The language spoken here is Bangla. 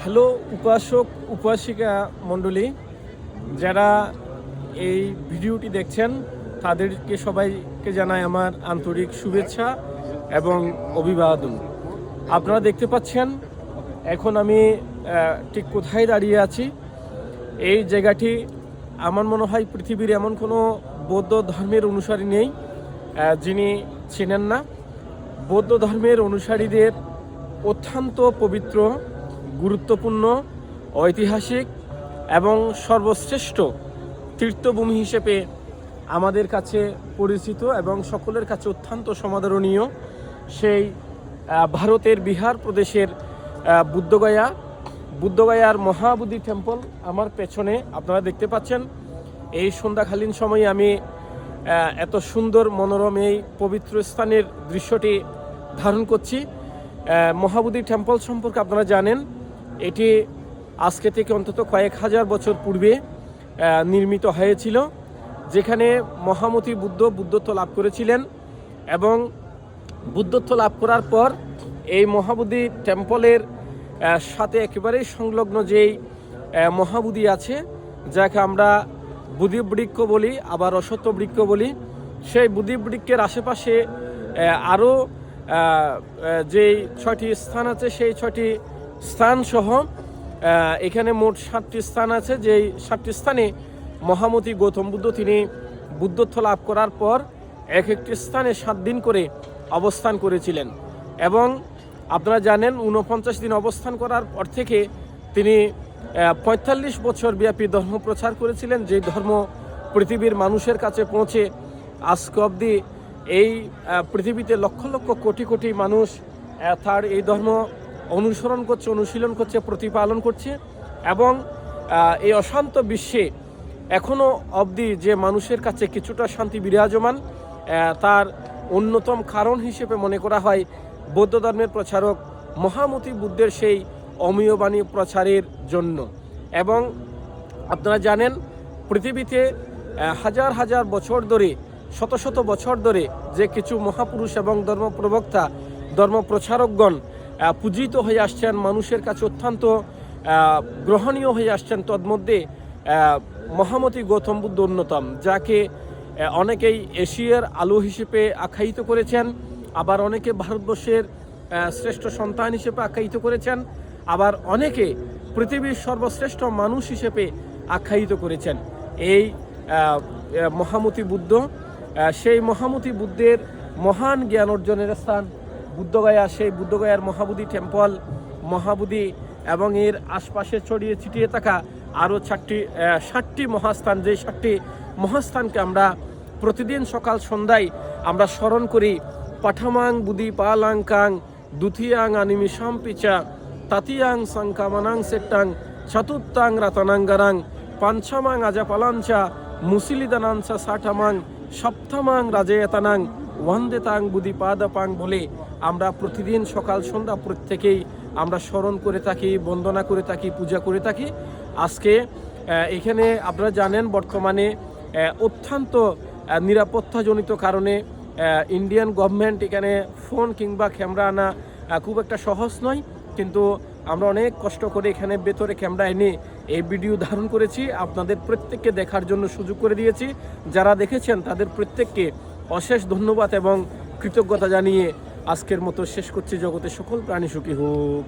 হ্যালো উপাসক, উপাসিকা মণ্ডলী, যারা এই ভিডিওটি দেখছেন, তাদেরকে সবাইকে জানাই আমার আন্তরিক শুভেচ্ছা এবং অভিবাদন। আপনারা দেখতে পাচ্ছেন, এখন আমি ঠিক কোথায় দাঁড়িয়ে আছি? এই জায়গাটি আমার মনে হয় পৃথিবীর এমন কোনো বৌদ্ধ ধর্মের অনুসারী নেই যিনি চেনেন না। বৌদ্ধ ধর্মের অনুসারীদের অত্যন্ত পবিত্র, গুরুত্বপূর্ণ, ঐতিহাসিক এবং সর্বশ্রেষ্ঠ তীর্থভূমি হিসেবে আমাদের কাছে পরিচিত এবং সকলের কাছে অত্যন্ত সমাদরণীয় সেই ভারতের বিহার প্রদেশের বুদ্ধগয়া। বুদ্ধগয়ার মহাবুদ্ধি টেম্পল আমার পেছনে আপনারা দেখতে পাচ্ছেন। এই সন্ধ্যাকালীন সময়ে আমি এত সুন্দর মনোরম এই পবিত্র স্থানের দৃশ্যটি ধারণ করছি। মহাবোধি টেম্পল সম্পর্কে আপনারা জানেন, এটি আজকে থেকে অন্তত কয়েক হাজার বছর পূর্বে নির্মিত হয়েছিল, যেখানে মহামতি বুদ্ধ বুদ্ধত্ব লাভ করেছিলেন এবং বুদ্ধত্ব লাভ করার পর এই মহাবোধি টেম্পলের সাথে একেবারেই সংলগ্ন যেই মহাবোধি আছে, যাকে আমরা বুদ্ধি বৃক্ষ বলি, আবার অসত্য বৃক্ষ বলি, সেই বুদ্ধি বৃক্ষের আশেপাশে আরও যেই ছয়টি স্থান আছে, সেই ছয়টি স্থান সহ এখানে মোট সাতটি স্থান আছে। যেই সাতটি স্থানে মহামতি গৌতম বুদ্ধ, তিনি বুদ্ধত্ব লাভ করার পর এক একটি স্থানে সাত দিন করে অবস্থান করেছিলেন। এবং আপনারা জানেন, ঊনপঞ্চাশ দিন অবস্থান করার পর থেকে তিনি পঁয়তাল্লিশ বছর ব্যাপী ধর্ম প্রচার করেছিলেন। যে ধর্ম পৃথিবীর মানুষের কাছে পৌঁছে আজকে অবধি এই পৃথিবীতে লক্ষ লক্ষ কোটি কোটি মানুষ তার এই ধর্ম অনুসরণ করছে, অনুশীলন করছে, প্রতিপালন করছে এবং এই অশান্ত বিশ্বে এখনও অবধি যে মানুষের কাছে কিছুটা শান্তি বিরাজমান তার অন্যতম কারণ হিসেবে মনে করা হয় বৌদ্ধ ধর্মের প্রচারক মহামতি বুদ্ধের সেই অমীয় বাণী প্রচারের জন্য। এবং আপনারা জানেন, পৃথিবীতে হাজার হাজার বছর ধরে শত শত বছর ধরে যে কিছু মহাপুরুষ এবং ধর্ম প্রবক্তা ধর্ম প্রচারকগণ পূজিত হয়ে আসছেন, মানুষের কাছে অত্যন্ত গ্রহণীয় হয়ে আসছেন, তন্মধ্যে মহামতি গৌতম বুদ্ধ অন্যতম, যাকে অনেকেই এশিয়ার আলো হিসেবে আখ্যায়িত করেছেন, আবার অনেকে ভারতবর্ষের শ্রেষ্ঠ সন্তান হিসেবে আখ্যায়িত করেছেন, আবার অনেকে পৃথিবীর সর্বশ্রেষ্ঠ মানুষ হিসেবে আখ্যায়িত করেছেন। এই মহামতি বুদ্ধ সেই মহামতি বুদ্ধের মহান জ্ঞান অর্জনের স্থান। বুদ্ধগয়া, সেই বুদ্ধগয়ার মহাবোধি টেম্পল মহাবোধি এবং এর আশপাশে ছড়িয়ে ছিটিয়ে থাকা আরও চারটি ষাটটি মহাস্থান যে ষাটটি মহাস্থানকে আমরা প্রতিদিন সকাল সন্ধ্যায় আমরা স্মরণ করি। পাঠামাং, বুদি পালাং কাং দুথিয়াং আনিমিশাম পিচা তাতিয়াং, সংকামানাং, সেট্টাং চতুর্থাং রাতনাঙ্গারাং, পাঞ্চামাং, আজাপালাঞ্চা মুসিলিদানাঞ্চা সাঠামাং, সপ্তমাং রাজেয়তানাং ওয়ান্দেতাং বুদি পাদাপাং বলে আমরা প্রতিদিন সকাল সন্ধ্যা প্রত্যেকেই আমরা স্মরণ করে থাকি, বন্দনা করে থাকি, পূজা করে থাকি। আজকে এখানে আপনারা জানেন বর্তমানে অত্যন্ত নিরাপত্তাজনিত কারণে ইন্ডিয়ান গভর্নমেন্ট এখানে ফোন কিংবা ক্যামেরা আনা খুব একটা সহজ নয়। কিন্তু আমরা অনেক কষ্ট করে এখানে ভেতরে ক্যামেরা এনে এই ভিডিও ধারণ করেছি, আপনাদের প্রত্যেককে দেখার জন্য সুযোগ করে দিয়েছি। যারা দেখেছেন, তাদের প্রত্যেককে অশেষ ধন্যবাদ এবং কৃতজ্ঞতা জানিয়ে আজকের মতো শেষ করছি। জগতে সকল প্রাণী সুখী হোক।